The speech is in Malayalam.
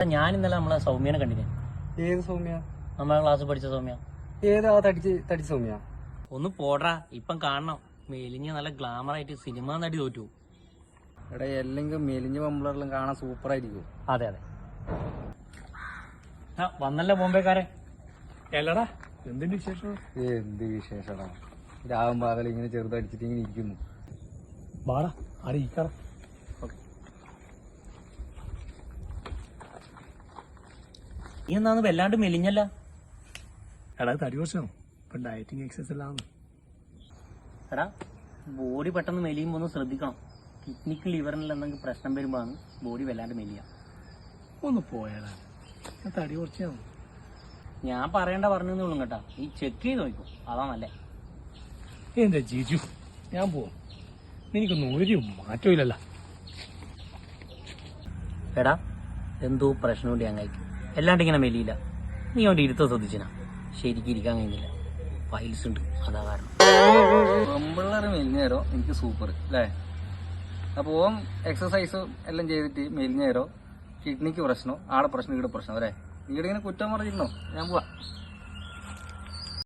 ഞാൻ ഇന്നലെ നമ്മളെ സൗമ്യനെ കണ്ടില്ലേ? ഏത് സൗമ്യ? നമ്മളെ ക്ലാസ് പഠിച്ച സൗമ്യ. ഏത് തടിച്ച് തടിച്ച സൗമ്യ? ഒന്ന് പോടാ ഇപ്പം കാണണം. മെലിഞ്ഞ നല്ല ഗ്ലാമർ ആയിട്ട് സിനിമ നടി തോറ്റു. എടാ എല്ലെങ്കിൽ മെലിഞ്ഞ പമ്പിളെല്ലാം കാണാൻ സൂപ്പർ ആയിരിക്കും. അതെ അതെ. ആ വന്നല്ലേ ബോംബെക്കാരെ എല്ലടാ എന്തിന്റെ വിശേഷം? എന്ത് വിശേഷടാ? രാവും പകൽ ഇങ്ങനെ ചെറുതടിച്ചിട്ട് ഇങ്ങനെ ഇരിക്കുന്നു ബാടാ അറിയിക്കാറ നീ എന്നാന്ന് വല്ലാണ്ട് മെലിഞ്ഞല്ല? എടാ തടി കുറച്ചോ? ഇപ്പൊ ഡയറ്റിങ് എക്സസൈസ് എല്ലാം എടാ ബോഡി പെട്ടെന്ന് മെലിയുമ്പോൾ ഒന്ന് ശ്രദ്ധിക്കണം. കിഡ്നിക്ക് ലിവറിനെല്ലാം എന്തെങ്കിലും പ്രശ്നം വരുമ്പോഴാണ് ബോഡി വല്ലാണ്ട് മെലിയാ ഒന്ന് പോയടാ. ഞാൻ തടി കുറച്ചാ? ഞാൻ പറയണ്ട പറഞ്ഞു ഉള്ളൂ കേട്ടാ. നീ ചെക്ക് ചെയ്ത് നോക്കും. അതാ നല്ല. എന്താ ജീജു ഞാൻ പോവും. എനിക്ക് ഒരു മാറ്റമില്ലല്ലോ എടാ എന്തോ പ്രശ്നമുണ്ട് ഞാൻ അല്ലാണ്ട് ഇങ്ങനെ മെലിയില്ല. നീ അവന്റെ ഇരുത്തം ശ്രദ്ധിച്ചിനാ. ശരിക്കും ഇരിക്കാൻ കഴിയുന്നില്ല. ഫൈൽസ് ഉണ്ട്. അതാ കാരണം. പെമ്പിള്ളേർ മെലിഞ്ഞേരോ എനിക്ക് സൂപ്പർ അല്ലേ അപ്പോൾ ഓം എക്സസൈസും എല്ലാം ചെയ്തിട്ട് മെലിഞ്ഞേരോ കിഡ്നിക്ക് പ്രശ്നം ആടെ പ്രശ്നം ഇവിടെ പ്രശ്നം അല്ലേ? ഇവിടെ ഇങ്ങനെ കുറ്റം പറഞ്ഞിരുന്നോ? ഞാൻ പോവാ.